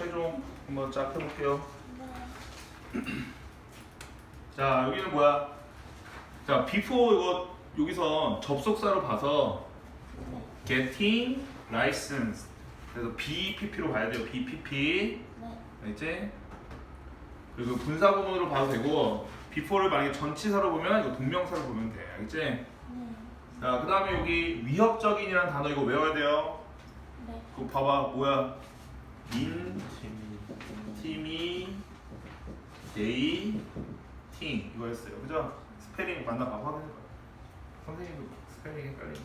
최종 한번 쫙 해볼게요. 자 여기는 뭐야? 자 before 이거 여기서 접속사로 봐서 getting license 그래서 BPP로 봐야 돼요. BPP 알지? 그리고 분사구문으로 봐도 되고 before를 만약에 전치사로 보면 이거 동명사로 보면 돼. 알지? 자 그 다음에 여기 위협적인이라는 단어 이거 외워야 돼요. 그거 봐봐 뭐야? 인티미 데이 팅 이거였어요. 그죠? 스펠링 맞나 봐 확인해 봐. 선생님도 스펠링 헷갈리네.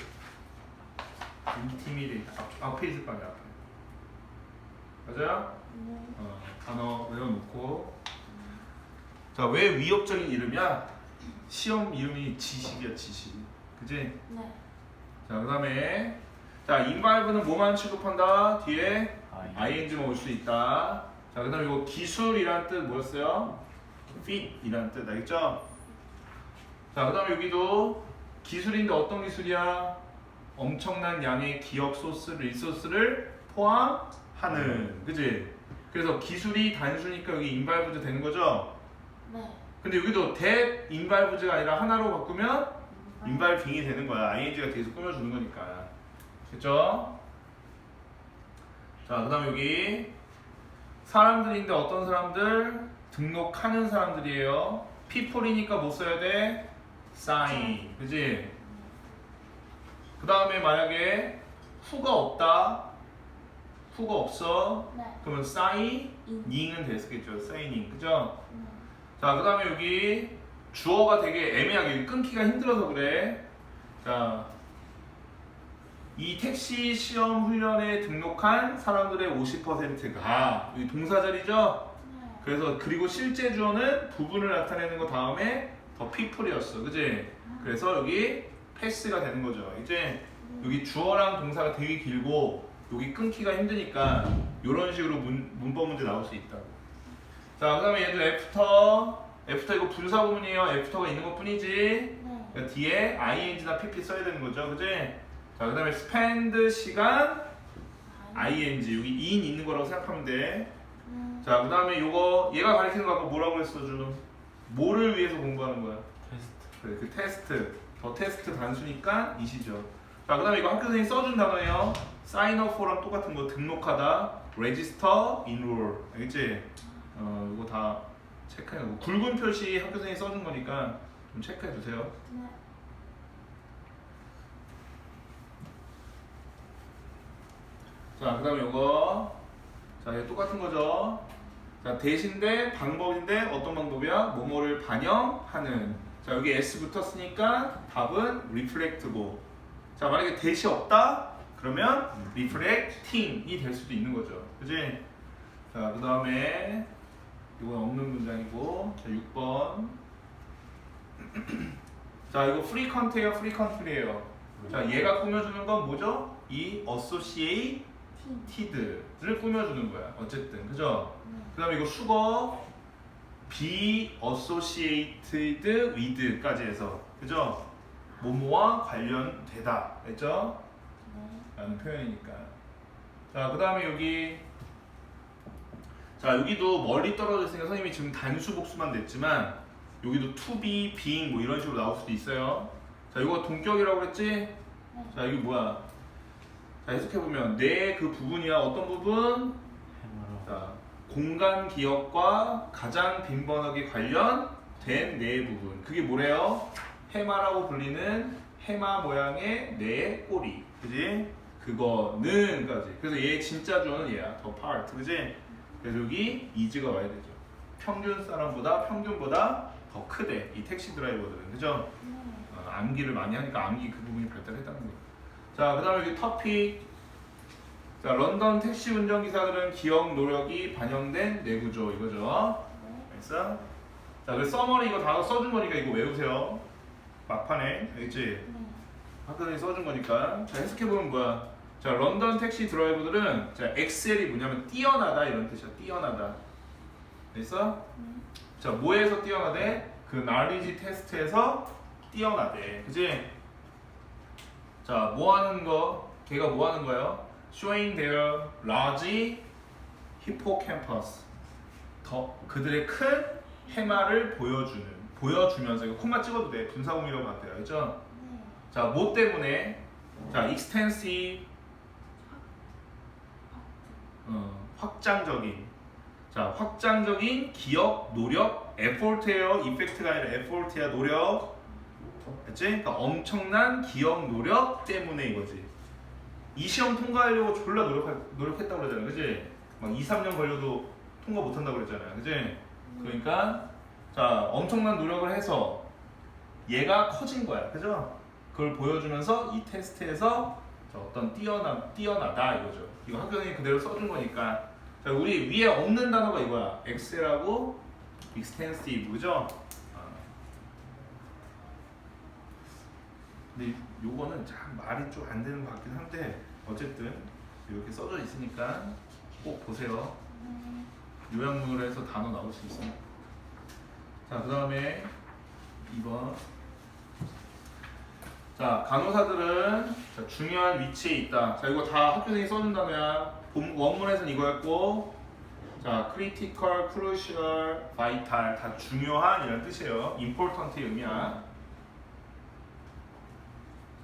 인티미데이트 앞, 앞에 있을 거 아니야 앞에. 맞아요? 어, 단어 외워놓고 자 왜 위협적인 이름이야? 시험 이름이 지식이야 지식 그지? 자그 다음에 자 인발브는 뭐만 취급한다? 뒤에 ing만 올수 있다 자 그 다음에 이거 기술이란 뜻 뭐였어요? fit이란 뜻 알겠죠? 자 그 다음에 여기도 기술인데 어떤 기술이야? 엄청난 양의 기억 소스, 리소스를 포함하는 그지? 그래서 기술이 단수니까 여기 인발브즈 되는 거죠? 근데 여기도 대 인발브즈가 아니라 하나로 바꾸면 인발빙이 되는 거야. ing가 계속 꾸며주는 거니까. 됐죠? 자, 그 다음에 여기 사람들인데 어떤 사람들? 등록하는 사람들이에요. people이니까 뭐 써야 돼? sign. 그지? 그 다음에 만약에 who가 없다. who가 없어. 그러면 signing은 됐겠죠. signing. 그죠? 자, 그 다음에 여기 주어가 되게 애매하게 끊기가 힘들어서 그래. 자, 이 택시 시험 훈련에 등록한 사람들의 50%가 여기 동사 자리죠? 그래서 그리고 실제 주어는 부분을 나타내는 거 다음에 더 people이었어. 그지? 그래서 여기 패스가 되는 거죠. 이제 여기 주어랑 동사가 되게 길고 여기 끊기가 힘드니까 이런 식으로 문, 문법 문제 나올 수 있다고. 자, 그다음에 얘도 애프터 애프터 이거 분사 구문이에요. 애프터가 있는 것 뿐이지. 그러니까 뒤에 ing나 pp 써야 되는 거죠, 그지? 자, 그 다음에 spend 시간 ing 여기 in 있는 거라고 생각하면 돼. 자, 그 다음에 요거 얘가 가리키는 거 아까 뭐라고 했어, 준? 뭐를 위해서 공부하는 거야? 그래, 그 테스트. 더 테스트 단수니까 이시죠. 자, 그 다음에 이거 학교 선생님 써준 단어예요. sign up for랑 똑같은 거 등록하다, register, enroll. 알겠지? 어, 이거 다 체크해 놓고 굵은 표시 학교 선생님이 써준 거니까 좀 체크해 주세요. 자, 그 다음에 요거 자, 이거 똑같은 거죠. 자, 대신데 방법인데 어떤 방법이야? 뭐뭐를 반영하는. 자, 여기 s 붙었으니까 답은 reflect고. 자, 만약에 대시 없다? 그러면 reflecting이 될 수도 있는 거죠. 그지? 자, 그 다음에 이건 없는 문장이고 자 6번 자 이거 frequent예요 frequently예요 자 얘가 꾸며주는 건 뭐죠? 이 associated를 꾸며주는 거야 어쨌든 그죠? 그 다음에 이거 수거 be associated with까지 해서 그죠? 뭐뭐와 관련되다 했죠? 라는 표현이니까 자 그 다음에 여기 자 여기도 멀리 떨어져 있으니까 선생님이 지금 단수 복수만 냈지만 여기도 to be, being 뭐 이런 식으로 나올 수도 있어요. 자 이거 동격이라고 그랬지? 자 이게 뭐야? 자 해석해 보면 내그 부분이야 어떤 부분? 자 공간 기억과 가장 빈번하게 관련된 내 부분. 그게 뭐래요? 해마라고 불리는 해마 모양의 내 꼬리. 그지? 그거는까지. 그래서 얘 진짜 주어는 얘야. 더 part. 그지? 그래서 여기 이즈가 와야 되죠. 평균 사람보다 평균보다 더 크대. 이 택시 드라이버들은 그죠? 어, 암기를 많이 하니까 암기 그 부분이 발달했다는 거. 자, 그 다음에 여기 터픽. 자, 런던 택시 운전 기사들은 기억 노력이 반영된 내구조 이거죠. 알겠어? 자, 그 서머리 이거 다 써준 거니까 이거 외우세요. 막판에 알겠지? 학교에 써준 거니까. 자, 해석해 보면 뭐야? 자, 런던 택시 드라이버들은 자, 엑셀이 뭐냐면 뛰어나다 이런 뜻이야. 뛰어나다. 됐어? 자, 뭐에서 뛰어나대? 그 나리지 테스트에서 뛰어나대. 그지? 자, 뭐 하는 거? 걔가 뭐 하는 거예요? Showing their large 히포캠퍼스 더 그들의 큰 해마를 보여주는 보여주면서 이거 콤마 찍어도 돼 분사공이라고 돼요 알죠? 네. 자, 뭐 때문에? 자, extensive 어, 확장적인 자, 확장적인 기억, 노력, effort예요. effect가 아니라 effort야 노력. 됐지? 그러니까 엄청난 기억, 노력 때문에 이거지. 이 시험 통과하려고 졸라 노력할, 노력했다고 그러잖아. 그지? 막 2, 3년 걸려도 통과 못 한다고 그랬잖아요. 그지? 그러니까 자, 엄청난 노력을 해서 얘가 커진 거야. 그죠? 그걸 보여주면서 이 테스트에서 자, 어떤 뛰어나, 뛰어나다 이거죠. 이거 학교에 그대로 써준 거니까. 자, 우리 위에 없는 단어가 이거야. extensive, 그죠? 아. 근데 요거는 참 말이 좀 안 되는 것 같긴 한데 어쨌든 이렇게 써져 있으니까 꼭 보세요. 해서 단어 나올 수 있습니다. 자, 그 다음에 2번. 자, 간호사들은 자, 중요한 위치에 있다. 자, 이거 다 학교생이 써준 다음에 본- 원문에서는 이거였고, 자, critical, crucial, vital 다 중요한 이런 뜻이에요. important의 의미야.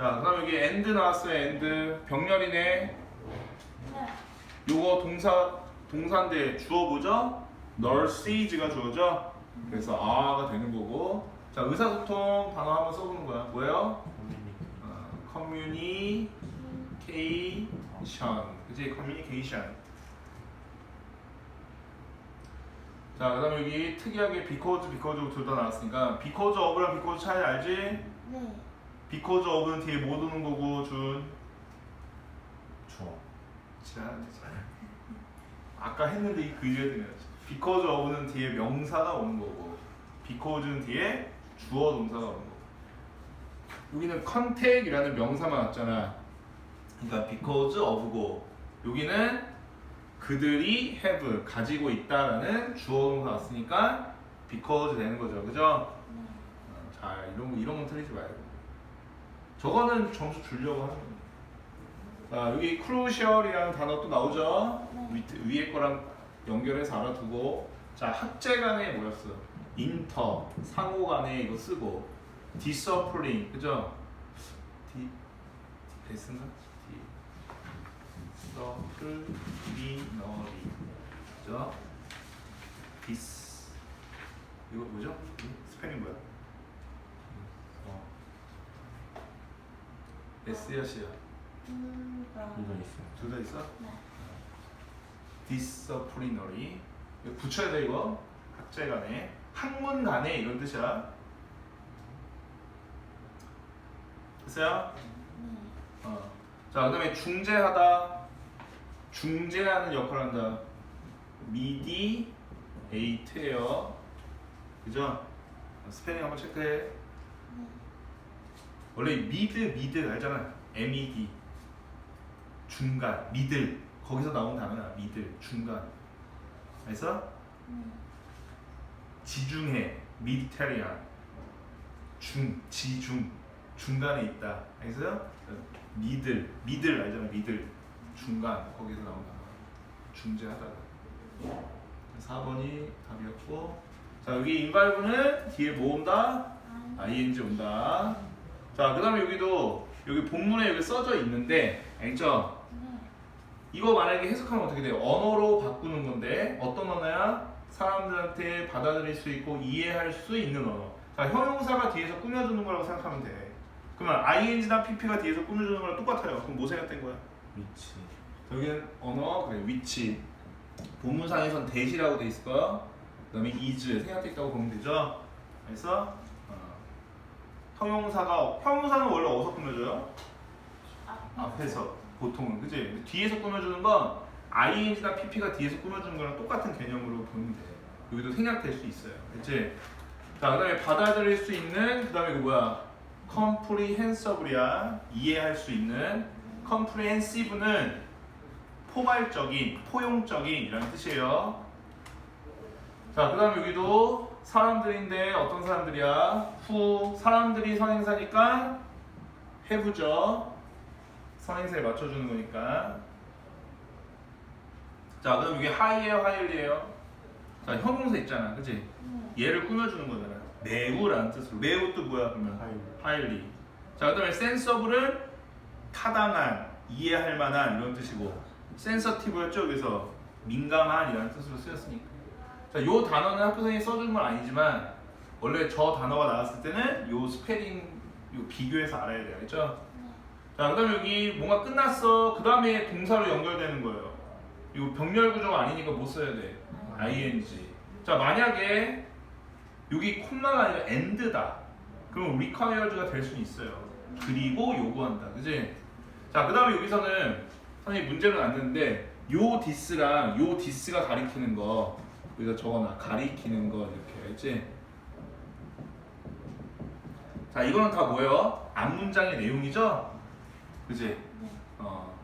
자, 그 다음에 여기 end 나왔어요. end 병렬이네. 네. 요거 동사 동사인데 주어 보죠? nurse가 주어죠? 그래서 아가 되는 거고 자 의사소통 단어 한번 써보는 거야 뭐예요? 어, communication 그치? communication 자 그 다음에 여기 특이하게 because, because 둘 다 나왔으니까 because of랑 because 차이 알지? 네. Because of는 뒤에 못 오는 거고 준. 저 지랄하네 지랄 아까 했는데 이 그지가 되면 because of는 뒤에 명사가 오는 거고 because는 뒤에 주어 동사가 오는 거고. 여기는 contact이라는 명사만 왔잖아. 그러니까 because of고 여기는 그들이 have 가지고 있다라는 주어 동사 왔으니까 because 되는 거죠. 그죠? 네. 어, 자 이런 거 이런 건 틀리지 말고 저거는 점수 주려고 하는 겁니다. 자 여기 crucial이라는 단어 또 나오죠. 위, 위에 거랑 연결해서 알아두고 자 학제 간에 뭐였어? 인터 상호 간에 이거 쓰고 discipline 그죠? 디 데스인가? disciplinary 그죠? dis 이거 뭐죠? 스펠링 뭐야? 어, S야 C야? 음, 그럼. 이거 있어요. 둘 다 있어? 네. disciplinary 이거 붙여야 돼 이거 학제간에 학문 간에 이런 뜻이야 됐어요? 네. 어. 자 그 다음에 중재하다 중재하는 역할을 한다 mediate예요 그죠? 스페링 한번 체크해 네. 원래 미드 미드 알잖아. MED 중간 미들. 거기서 나온 단어야 미들. 중간. 그래서 네. 지중해 미디테리안. 중 지중. 중간에 있다. 알겠어요? 미들 미들 알잖아 미들. 중간 거기서 나온 단어. 중재하다가. 4번이 답이었고. 자 여기 인발부는 뒤에 뭐 온다? 아, ing 온다 자 그 다음에 여기도 여기 본문에 여기 써져 있는데 알죠? 네. 이거 만약에 해석하면 어떻게 돼요? 언어로 바꾸는 건데 어떤 언어야? 사람들한테 받아들일 수 있고 이해할 수 있는 언어. 자, 형용사가 뒤에서 꾸며주는 거라고 생각하면 돼. 그러면 ing나 pp가 뒤에서 꾸며주는 거랑 똑같아요. 그럼 뭐 생각된 거야? 위치. 여기는 언어, 그래 위치. 본문상에선 대시라고 돼 있을 거야. 그다음에 is 생각돼 있다고 보면 되죠. 그래서 어, 형용사가 형용사는 원래 어디서 꾸며줘요? 앞에서 보통은 그지? 근데 뒤에서 꾸며주는 건 ing나 pp가 뒤에서 꾸며주는 거랑 똑같은 개념으로 보면 돼. 여기도 생략될 수 있어요. 그치? 자, 그 다음에 받아들일 수 있는, 그 다음에 그 뭐야? comprehensible이야. 이해할 수 있는. comprehensive는 포괄적인, 포용적인 이라는 뜻이에요. 자, 그 다음에 여기도 사람들인데 어떤 사람들이야? 후, 사람들이 선행사니까 해부죠. 선행사에 맞춰주는 거니까 자 그럼 이게 하이에요 하일이에요? 자 형용사 있잖아 그치? 네. 얘를 꾸며주는 거잖아 매우라는 뜻으로 매우 또 뭐야 그러면 하이. 하일리 자 그 다음에 센서블은 타당한 이해할 만한 이런 뜻이고 센서티브였죠 그래서 민감한 이라는 뜻으로 쓰였으니까 자 요 단어는 학교 선생님이 써준 건 아니지만 원래 저 단어가 나왔을 때는 요 스페링 요 비교해서 알아야 돼요. 알죠? 자 그다음에 여기 뭔가 끝났어. 그 다음에 동사로 연결되는 거예요. 이거 병렬 구조가 아니니까 못 써야 돼. ing. 자 만약에 여기 콤마가 아니라 end다. 그럼 required가 될 수는 있어요. 그리고 요구한다. 그지? 자 그 다음에 여기서는 선생님 문제는 안 되는데 요 디스랑 요 디스가 가리키는 거 여기다 적어놔. 가리키는 거 이렇게 알지? 자 이거는 다 뭐예요? 앞 문장의 내용이죠? 그지? 네. 어.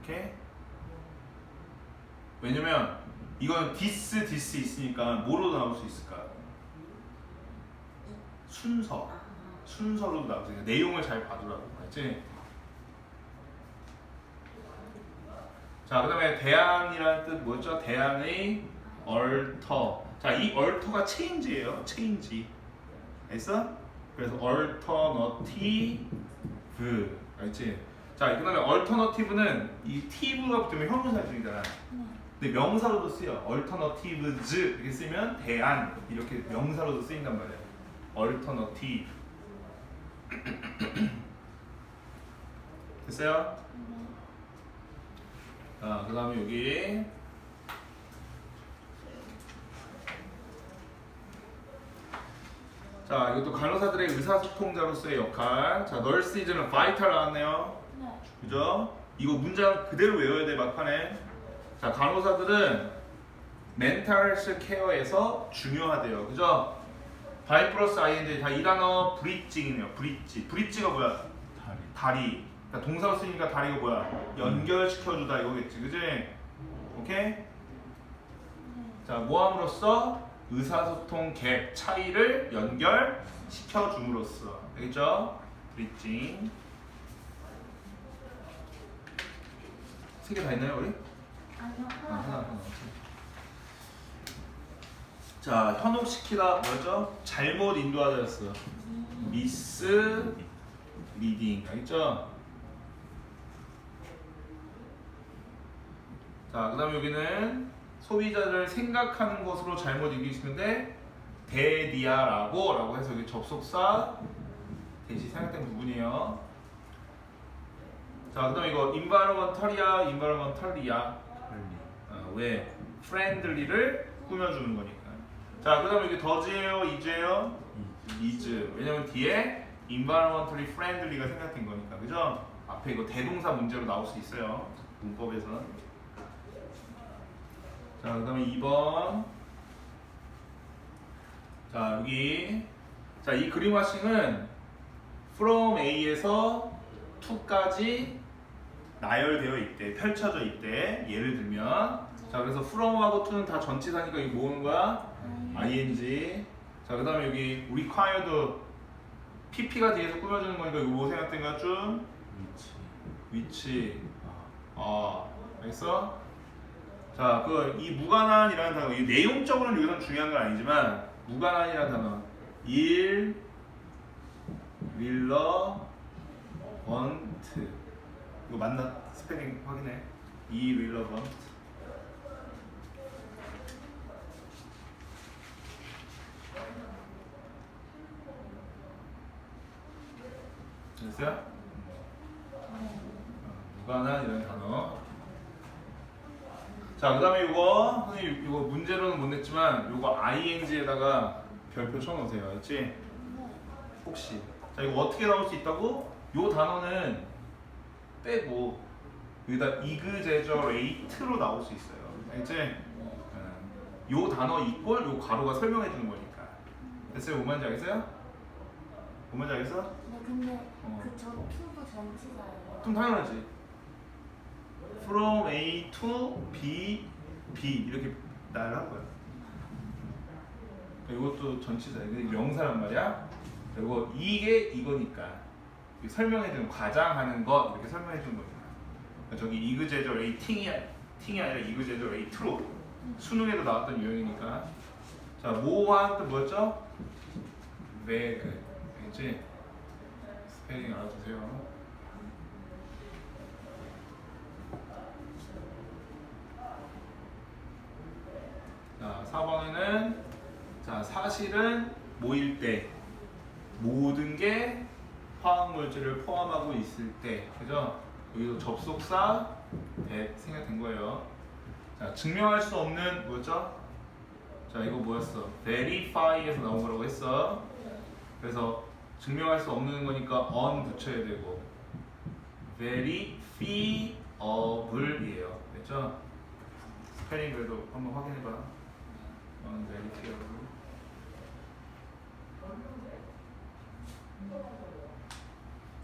오케이? 왜냐면 이건 디스 디스 있으니까 뭐로 나올 수 있을까 순서. 아, 순서로 나올 수 있으니까 내용을 잘 봐두라고 알지? 자 그 다음에 대안이라는 뜻 뭐였죠? 대안의 얼터 자 이 얼터가 체인지예요 체인지 알겠어 그래서 얼터너티브 알지 자 그다음에 얼터너티브는 이 티브가 붙으면 형용사 중이잖아 네. 근데 명사로도 쓰여. alternatives 이렇게 쓰면 대안 이렇게 명사로도 쓰인단 말이야. alternative. 됐어요? 네. 자, 그다음에 여기 자, 이것도 간호사들의 의사소통자로서의 역할. 자, is는 vital 나왔네요. 네. 그죠? 이거 문장 그대로 외워야 돼 막판에. 자 간호사들은 멘탈 헬스 케어에서 중요하대요. 그죠? 바이 플러스 아이엔드 자 이 단어 브릿징이네요. 브릿지. 브릿지가 뭐야? 다리. 다리. 그러니까 동사로 쓰니까 다리가 뭐야? 연결시켜주다 이거겠지. 그지? 오케이? 네. 자 모함으로써 의사소통 갭 차이를 연결시켜 줌으로써 알겠죠? 브릿징. 세 개 다 있나요 우리? 아니요. 아, 하나 하나. 하나. 자 현혹시키다 뭐였죠? 잘못 인도하다였어. 음. 미스 리딩 알겠죠? 자 그 다음 여기는 소비자를 생각하는 것으로 잘못 이기시는데 대디아라고 라고 해서 여기 접속사 대시 생각된 부분이에요. 자 그다음 이거 인바로먼털이야 빨리. 어, 왜? 프렌들리를 꾸며주는 거니까. 자, 그 다음에 이게 더즈예요, 이즈예요? 이. 이즈. 왜냐면 뒤에 environmentally friendly가 생각된 거니까, 그죠? 앞에 이거 대동사 문제로 나올 수 있어요. 문법에서는. 자, 그 다음에 2번. 자, 여기. 자, 이 그림 화싱은 from A에서 to까지 나열되어 있대, 펼쳐져 있대. 예를 들면. 자, 그래서 from하고 to는 다 전치사니까 이거 뭐는 거야? ing. 자, 그 다음에 여기 required pp가 뒤에서 꾸며주는 거니까 이거 뭐 생각된 거야? 좀? 위치. 위치. 아. 어, 알겠어? 자, 그 이 무관한이라는 단어, 이 내용적으로는 여기서 중요한 건 아니지만 무관한이라는 단어, 일, 릴러, 원트. 이거 맞나? 스페링 확인해. 이 릴러 번트. 됐어요? 네. 무관한 이런 단어. 자, 그 다음에 이거 선생님 이거 문제로는 못 냈지만 이거 ing에다가 별표 쳐놓으세요, 알지? 네. 혹시. 자, 이거 어떻게 나올 수 있다고? 요 단어는 빼고 여기다 이그제저 레이트로 나올 수 있어요, 알지? 음, 요 단어 이꼴 요 가로가 설명해 주는 거니까. 됐어요? 뭔 말인지 알겠어요? 뭔 말인지 알겠어? 네, 근데 어. 그저 튜브 전치사예요. 좀 당연하지. From A to B, B 이렇게 나열한 거야. 이것도 전치사, 이게 명사란 말이야. 그리고 이게 이거니까 설명해주는 과장하는 것 이렇게 설명해주는 거니까. 저기 이그제저 레이팅이 팅이 아니라 이그제도 A 트루 수능에도 나왔던 유형이니까 자 모호한 뜻 뭐였죠? 배그 알지? 스페링 알아두세요 자 4번에는 자 사실은 모일 때 모든 게 화학 물질을 포함하고 있을 때 그죠? 여기도 접속사 that 생략된 거예요 자 증명할 수 없는 뭐였죠? 자 이거 뭐였어? verify에서 나온 거라고 했어 그래서 증명할 수 없는 거니까 on 붙여야 되고 verifiable이에요 됐죠? 스페링 그래도 한번 확인해봐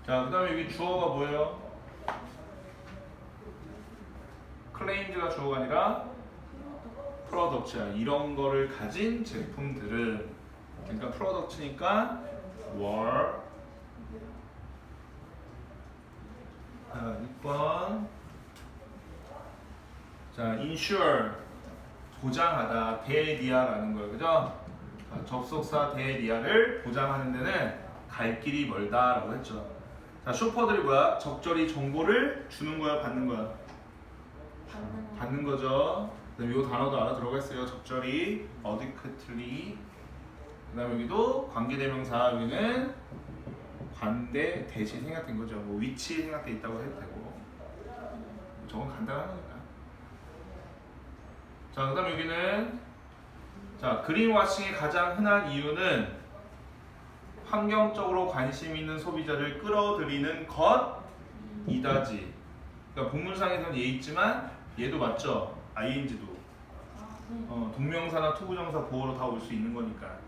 자, 그 다음에 여기 주어가 뭐예요? 클레임즈가 주어가 아니라 프로덕트야. 이런 거를 가진 제품들은 그러니까 프로덕트니까 were 자, 6번 자, insure 보장하다 대리아라는 거예요. 그죠? 자, 접속사 대리아를 보장하는 데는 갈 길이 멀다라고 했죠. 자, 쇼퍼들이 뭐야? 적절히 정보를 주는 거야, 받는 거야? 받는 거죠. 그다음에 이 단어도 알아 들어갔어요. 적절히, adequately. 그다음에 여기도 관계대명사 여기는 관대 대시 생략된 거죠. 뭐 위치 생략돼 있다고 해도 되고. 저건 간단한 거니까. 자, 그 다음 에 여기는 자 그린와싱의 가장 흔한 이유는 환경적으로 관심 있는 소비자를 끌어들이는 것이다지. 그러니까 본문상에서는 얘 있지만 얘도 맞죠. ing도. 어, 동명사나 투부정사 보호로 다 올 수 있는 거니까.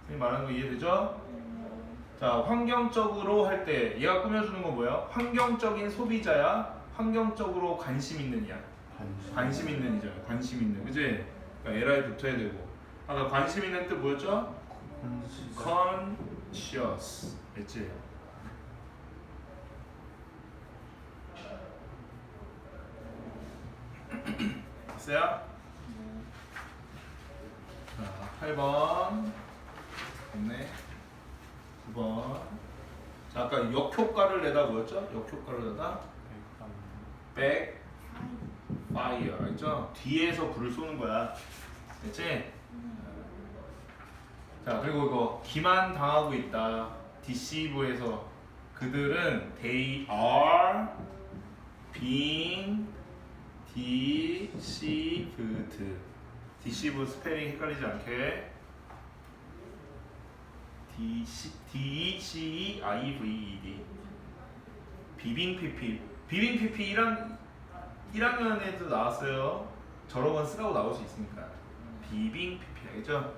선생님 말하는 거 이해되죠? 자, 환경적으로 할 때 얘가 꾸며주는 건 뭐야? 환경적인 소비자야? 환경적으로 관심 있느냐? 관심. 관심 있는 이죠. 관심 있는. 그지? 그러니까 에라에 붙어야 되고. 아까 관심 있는 뜻 뭐였죠? conscious. 됐지? 됐어요? 자, 8번. 됐네. 9번. 자, 아까 역효과를 내다 뭐였죠? 역효과를 내다 back fire. 알죠? 뒤에서 불을 쏘는 거야. 됐지? 자, 그리고 이거 기만 당하고 있다. deceive에서 그들은 they are being deceived. deceive 스페링 헷갈리지 않게. D D C E I V E D. 비빙 피피. 비빙 피피 1학 1학년에도 나왔어요. 저런 건 쓰라고 나올 수 있으니까. 비빙 피피 알죠?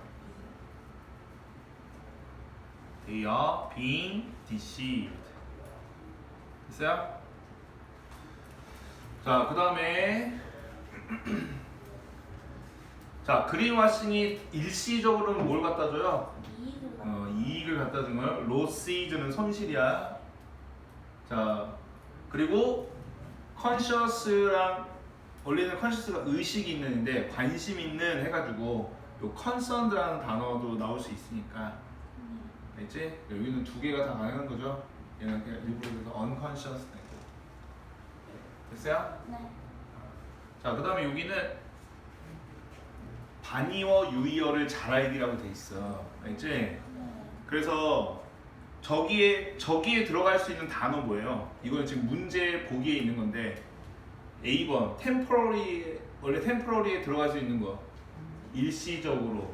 They are being deceived. 됐어요? 자, 그 다음에 자, 그린와싱이 일시적으로는 뭘 갖다 줘요? 이익을 받 어, 이익을 갖다 주면 로시즈는 손실이야. 자, 그리고 컨셔스랑 원래는 컨셔스가 의식이 있는데 관심 있는 해가지고 요 컨선드라는 단어도 나올 수 있으니까 알지? 여기는 두 개가 다 가능한 거죠. 얘는 그냥 일부러 그래서 unconscious 되고 됐어요? 네. 자, 그 다음에 여기는 반의어 유의어를 잘 알기라고 돼 있어. 알지? 네. 그래서 저기에 저기에 들어갈 수 있는 단어 뭐예요? 이거는 지금 문제 보기에 있는 건데 A번 temporary 원래 temporary에 들어갈 수 있는 거 일시적으로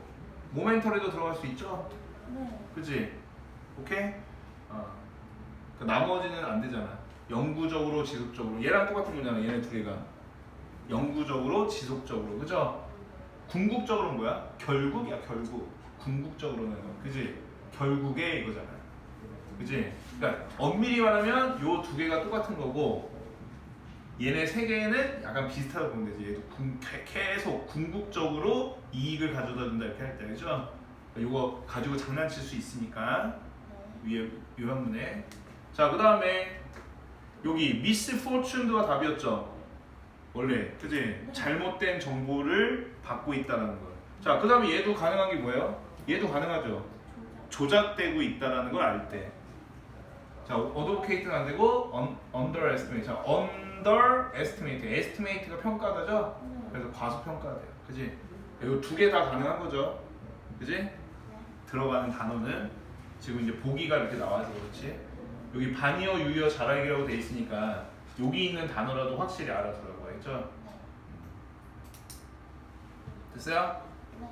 모멘터리도 들어갈 수 있죠? 네. 그치? 오케이? 어. 그 나머지는 안 되잖아. 영구적으로 지속적으로 얘랑 똑같은 거잖아. 얘네 두 개가 영구적으로 지속적으로 그죠? 궁극적으로는 뭐야? 결국이야 결국. 궁극적으로는 그지? 결국에 이거잖아. 그지? 그러니까 엄밀히 말하면 요 두 개가 똑같은 거고 얘네 세 개는 약간 비슷하다고 보면 되지. 얘도 궁- 개- 계속 궁극적으로 이익을 가져다 준다 이렇게 할 때, 그죠? 이거 가지고 장난칠 수 있으니까 네. 위에 요한문에 자 그 다음에 여기 미스 포춘드가 답이었죠 원래 그지? 네. 잘못된 정보를 받고 있다라는 거. 자, 그 다음에 얘도 가능한 게 뭐예요? 얘도 가능하죠. 조작. 조작되고 있다라는 걸 알 때. 자, 어도케이트는 안 되고 un, underestimate. 자, underestimate. estimate가 평가다죠. 네. 그래서 과소평가가 돼요. 그지? 이거 두 개 다 가능한 거죠. 그지? 네. 들어가는 단어는 지금 이제 보기가 이렇게 나와서 그렇지. 여기 반이어 유의어 잘알기라고 돼 있으니까 여기 있는 단어라도 확실히 알아두라고 했죠. 네. 됐어요? 네.